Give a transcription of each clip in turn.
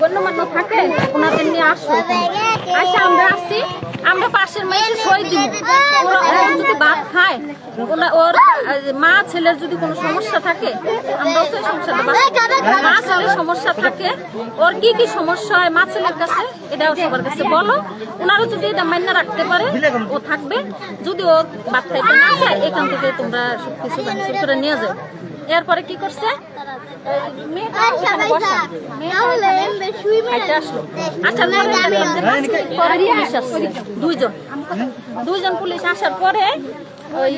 গণ্যমান্য থাকে, ওনাদের নিয়ে আসো। আসে আমরা আসছি আমরা পাশের মেয়ে সই দিব। ওরা ওর যদি ভাত খায় ওনা- ওর মা, ছেলের যদি কোনো সমস্যা থাকে, আমরাও তো সমস্যাটা মা, ছেলের সমস্যা থাকে, ওর কি কি সমস্যা হয় মা, ছেলের কাছে, এটাও সবার কাছে বলো। ওনারা যদি এটা মান্য রাখতে পারে, ও থাকবে। যদি ও ভাত খাইতে না চায়, এখান থেকে তোমরা সবকিছু ব্যবস্থা করে নিয়ে যাও। এরপরে কি করছে? এই মেয়েটা ওখানে বসা। খাইতে আসলো। আসার পরে দেখলাম যে পাঁচ মিনিট পরে পুলিশ আসছে। দুইজন। দুইজন পুলিশ আসার পরে ওই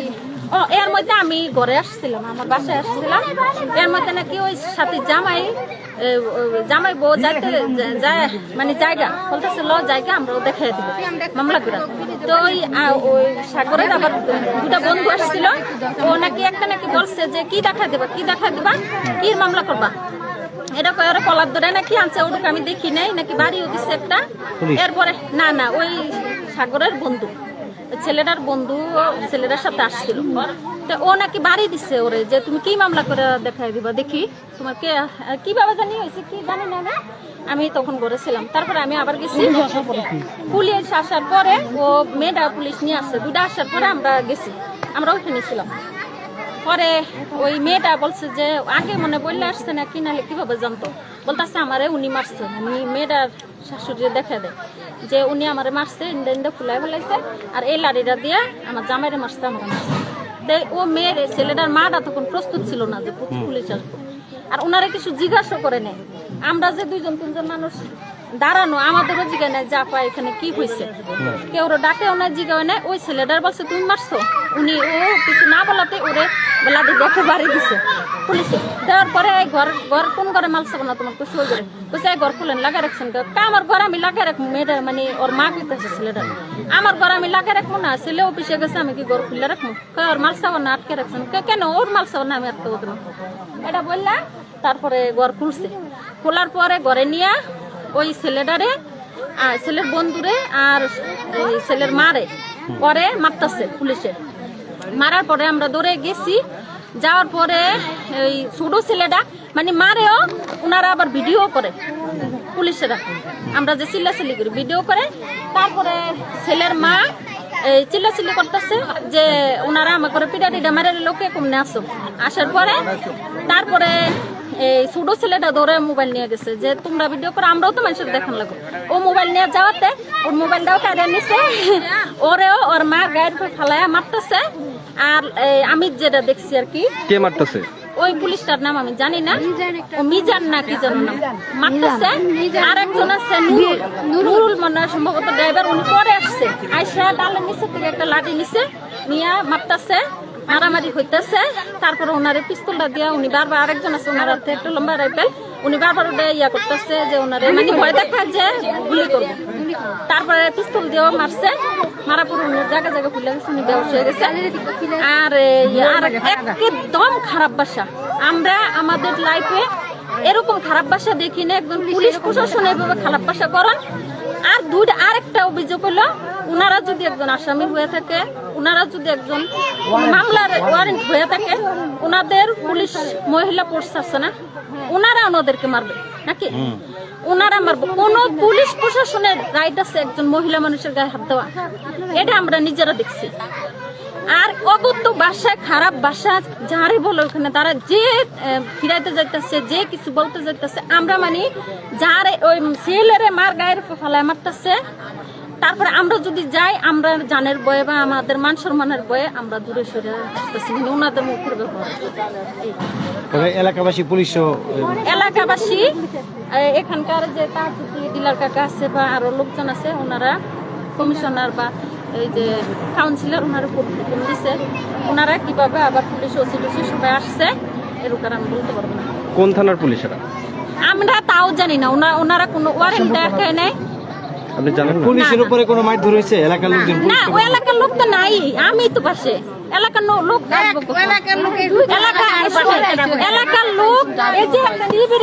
ও এর মধ্যে আমি ঘরে আসছিলাম আমার বাসায় আসছিলাম। এর মধ্যে নাকি ওই সাথে জামাই জামাই বউ যাইতে যায় মানে জায়গা বলতেছে ল জায়গা আমরাও দেখাই দিব মামলা করে। তো ওই ওই সাগরের আবার দুটা বন্ধু আসছিল। ও নাকি একটা নাকি বলছে যে কি দেখা দিবা কি দেখা দিবা কি মামলা করবা? এটা কয় ওরা কলার ধরে নাকি আনছে ওটুকু আমি দেখি নাই নাকি বাড়িও দিচ্ছে একটা। এরপরে না না ওই সাগরের বন্ধু। ছেলেটার বন্ধু ছেলেটার সাথে আসছিল। তো ও নাকি বাড়ি দিচ্ছে ওরে যে তুমি কি মামলা করে দেখাই দিবা? দেখি তোমাকে কীভাবে জানি হয়েছে কি জানি না আমি। আমি তখন করেছিলাম। তারপরে আমি আবার গেছি। পুলিশ আসার পরে ও মেয়েটা পুলিশ নিয়ে আসছে। দুটা আসার পরে আমরা গেছি। আমরা ওইখানে ছিলাম। পরে ওই মেয়েটা বলছে যে আগে মনে বললে আসছে না কি নাহলে কীভাবে জানতো? বলতেছে আমারে উনি মারছে। উনি মেয়েটার শাশুড়ি দেখা দেয় যে উনি আমার মারছে ইন্ডেন ইন্দা ফুলাই ফেলাইছে, আর এই লাড়িটা দিয়ে আমার জামাইরে মারছে, আমার মারছে। ও মেয়ের, ছেলেটার মাটা তখন প্রস্তুত ছিল না যে পুলিশ আসব। আর ওনারা কিছু জিজ্ঞাসা করে নেই। আমরা যে দুইজন তিনজন মানুষ দাঁড়ানো আমাদেরও জিজ্ঞাসা নেই যা পায় এখানে কি হয়েছে কেউ ওরা ডাকেও না জিজ্ঞাসা নেই ওই ছেলেটার বলছে তুমি মারছো? উনি ও কিছু না বলাতে ওরে লাঠি দেখে বাড়ি দিছে। পুলিশে দেওয়ার পরে এই ঘর ঘর কোন ঘরে মাল না তোমার কিছু ওই ঘরে? কইছে এই ঘর খুলেন লাগা রাখছেন কে? আমার ঘর আমি লাগা রাখব মেয়েটা মানে ওর মা কইতেছে ছেলেটা। আমার ঘর আমি লাগা রাখব না ছেলে অফিসে গেছে আমি কি ঘর খুলে রাখব? কে ওর মাল সাবান না আটকে রাখছেন। কে, কেন? ওর মাল সাবান না আমি আটকে এটা বললাম তারপরে ঘর খুলছে। খোলার পরে ঘরে নিয়ে ওই ছেলেটারে ছেলের বন্ধুরে আর ছেলের মারে। পরে মারতাছে পুলিশে। মারার পরে আমরা দৌড়ে গেছি। যাওয়ার পরে ওই ছোট ছেলেটা মানে মারেও ওনারা আবার ভিডিও করে পুলিশেরা। আমরা যে চিল্লাচিল্লি করি, ভিডিও করে। তারপরে ছেলের মা এই চিল্লাচিল্লি করতেছে যে ওনারা আমার করে পিটা টিটা মারে লোকে কমনে আসো। আসার পরে তারপরে এই ছোট ছেলেটা ধরে মোবাইল নিয়ে গেছে যে তোমরা ভিডিও করো আমরাও তো মানুষের দেখান লাগো ও মোবাইল নিয়ে যাওয়াতে ওর মোবাইলটাও কাটে নিছে। ওরেও ওর মা গায়ের উপর ফালায়া মারতেছে। আর আমি যেটা দেখছি আর কি কে মারতেছে? ওই পুলিশটার নাম আমি জানি না। ও মিজান না কি জানো নাম। মারতেছে। আর একজন আছে নুরুল। মনে হয় সম্ভবত ড্রাইভার উনি পরে আসছে। আইসা ডালের নিচে থেকে একটা লাঠি নিছে নিয়ে মারতেছে। মারামারি হইতেছে। তারপরে ওনারে পিস্তলটা দিয়া উনি বারবার আরেকজন আছে, ওনার হাতে একটু লম্বা রাইফেল উনি বারবার ওটা ইয়া করতেছে যে ওনারে মানে ভয় দেখায় যে গুলি করবে। তারপরে পিস্তল দিয়েও মারছে। মারা পুরো উনি জায়গা জায়গা ফুলে গেছে উনি হয়ে গেছে। আর একদম খারাপ বাসা। আমরা আমাদের লাইফে এরকম খারাপ বাসা দেখি না একদম পুলিশ প্রশাসন এভাবে খারাপ বাসা করেন। আর দুই আরেকটা অভিযোগ হলো ওনারা যদি একজন আসামি হয়ে থাকে ওনারা যদি একজন মামলার ওয়ারেন্ট হয়ে থাকে ওনাদের পুলিশ মহিলা ফোর্স আছে না ওনারা ওনাদেরকে মারবে নাকি? ওনারা মারবে। কোন পুলিশ প্রশাসনের রাইট আছে একজন মহিলা মানুষের গায়ে হাত দেওয়া? এটা আমরা নিজেরা দেখছি। আর অগত্য বাসায় খারাপ বাসা যারে বলো ওখানে তারা যে ফিরাইতে যাইতেছে যে কিছু বলতে যাইতেছে আমরা মানে যারে ওই ছেলেরে মার গায়ের ফেলায় মারতেছে। তারপরে আমরা যদি যাই আমরা জানের বয়ে বা আমাদের মান সম্মানের বয়ে আমরা দূরে সরে আসতেছি ওনাদের মুখের ব্যবহার। এলাকাবাসী পুলিশও এলাকাবাসী এখানকার যে তাজুদ্দি ডিলার কাকা আছে বা আরও লোকজন আছে ওনারা কমিশনার বা এই যে কাউন্সিলর ওনারা প্রতিবেদন দিছে। ওনারা কীভাবে আবার পুলিশ ওসি টুসি সবাই আসছে এরকম আমি বলতে পারব না। কোন থানার পুলিশেরা আমরা তাও জানি না। ওনা- ওনারা কোনো ওয়ারেন্ট দেখায় নাই। আপনি জানেন পুলিশের উপরে কোনো মাইট ধরেছে এলাকার লোকজন না ওই এলাকার লোক তো নাই। আমি তো পাশে। এলাকার লোক এলাকার লোক এই যে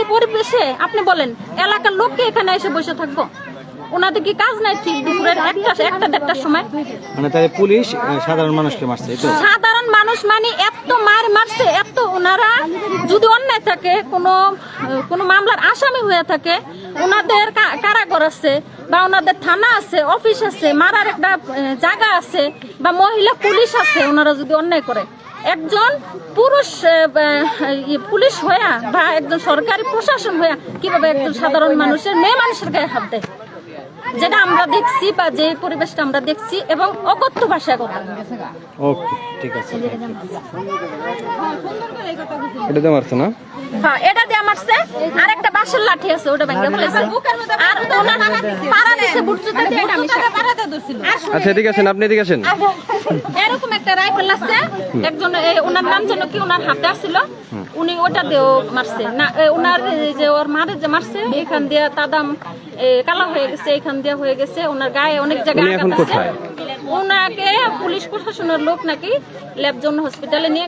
পরিবেশে আপনি বলেন এলাকার লোককে এখানে এসে বসে থাকব? ওনাদের কি কাজ নাই ঠিক দুপুরের একটা একটা দেড়টার সময়? মানে তাহলে পুলিশ সাধারণ মানুষকে মারছে সাধারণ মানুষ মানে এত মার মারছে এত ওনারা যদি অন্যায় থাকে কোনো কোনো মামলার আসামি হয়ে থাকে ওনাদের কারাগার আছে বা ওনাদের থানা আছে অফিস আছে মারার একটা জায়গা আছে বা মহিলা পুলিশ আছে ওনারা যদি অন্যায় করে। একজন পুরুষ পুলিশ হইয়া বা একজন সরকারি প্রশাসন হইয়া কীভাবে একজন সাধারণ মানুষের মেয়ে মানুষের গায়ে হাত দেয়? যেটা আমরা দেখছি বা যে পরিবেশটা আমরা দেখছি এবং অকথ্য ভাষায় কথা ওকে ঠিক আছে এটাতে মারছে না? হ্যাঁ এটা দিয়ে মারছে। আর একটা বাঁশের লাঠি আছে ওটা ভেঙে ফেলেছে। আর ওনার পাড়া দিছে বুটজুতা দিয়ে এটা মিশা আচ্ছা এদিকে আসেন আপনি এদিকে আসেন। এরকম একটা রাইফেল আছে। একজন এই ওনার নাম যেন কি ওনার হাতে আসছিল। উনি ওটা দিয়েও মারছে। না এ, ওনার যে ওর মারে যে মারছে এখান দিয়ে তাদাম কালা হয়ে গেছে এখান দিয়ে হয়ে গেছে। ওনার গায়ে অনেক জায়গায় আঘাত আছে। ওনাকে পুলিশ প্রশাসনের লোক নাকি ল্যাবজন হসপিটালে নিয়ে